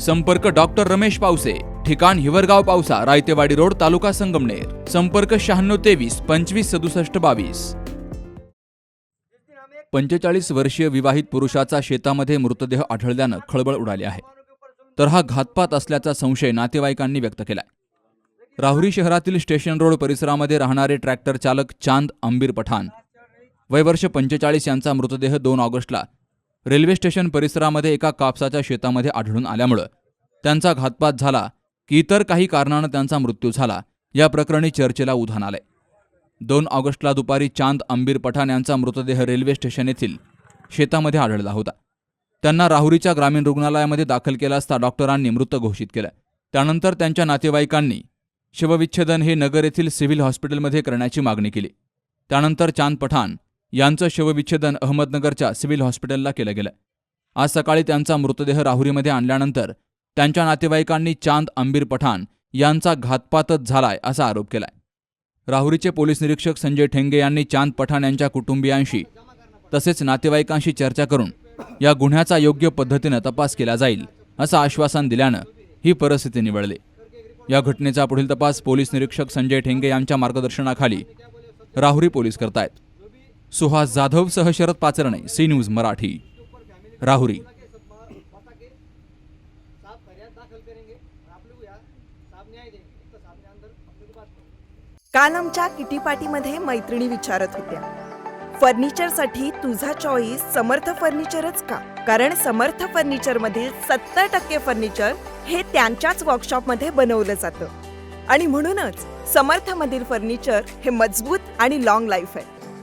संपर्क डॉक्टर रमेश पावसे ठिकाण हिवरगाव पावसा रायतेवाडी रोड तालुका संगमनेर. संपर्क शहाण्णव तेवीस पंचवीस सदुसष्ट बावीस. पंचेचाळीस वर्षीय विवाहित पुरुषाचा शेतामध्ये मृतदेह आढळल्यानं खळबळ उडाली आहे. तर हा घातपात असल्याचा संशय नातेवाईकांनी व्यक्त केलाय. राहुरी शहरातील स्टेशन रोड परिसरामध्ये राहणारे ट्रॅक्टर चालक चांद अंबीर पठाण वय वर्ष पंचेचाळीस यांचा मृतदेह दोन ऑगस्टला रेल्वे स्टेशन परिसरामध्ये एका कापसाच्या शेतामध्ये आढळून आल्यामुळं त्यांचा घातपात झाला की इतर काही कारणानं त्यांचा मृत्यू झाला. या प्रकरणी चर्चेला उधाण आलंय. दोन ऑगस्टला दुपारी चांद अंबीर पठाण यांचा मृतदेह रेल्वे स्टेशन येथील शेतामध्ये आढळला होता. त्यांना राहुरीच्या ग्रामीण रुग्णालयामध्ये दाखल केला असता डॉक्टरांनी मृत घोषित केलं. त्यानंतर त्यांच्या नातेवाईकांनी शवविच्छेदन हे नगर येथील सिव्हिल हॉस्पिटलमध्ये करण्याची मागणी केली. त्यानंतर चांद पठाण यांचं शवविच्छेदन अहमदनगरच्या सिव्हिल हॉस्पिटलला केलं गेलं. आज सकाळी त्यांचा मृतदेह राहुरीमध्ये आणल्यानंतर त्यांच्या नातेवाईकांनी चांद अंबीर पठाण यांचा घातपातच झालाय असा आरोप केलाय. राहुरीचे पोलीस निरीक्षक संजय ठेंगे यांनी चांद पठाण यांच्या कुटुंबियांशी तसेच नातेवाईकांशी चर्चा करून या गुन्ह्याचा योग्य पद्धतीनं तपास केला जाईल असं आश्वासन दिल्यानं ही परिस्थिती निवडली. या घटनेचा पुढील तपास पोलीस निरीक्षक संजय ठेंगे यांच्या मार्गदर्शनाखाली राहुरी पोलीस करतायत. सुहास जाधव सह शरद पाचरणे सी न्यूज मराठी. राहुरी. काल आमच्या किटीपाटीमध्ये मैत्रिणी विचारत होत्या. फर्निचरसाठी तुझा चॉईस समर्थ फर्निचरच का? कारण समर्थ फर्निचर मधील सत्तर टक्के फर्निचर हे त्यांच्याच वर्कशॉपमध्ये बनवलं जातं. आणि म्हणूनच समर्थ मधील फर्निचर हे मजबूत आणि लॉंग लाईफ आहे.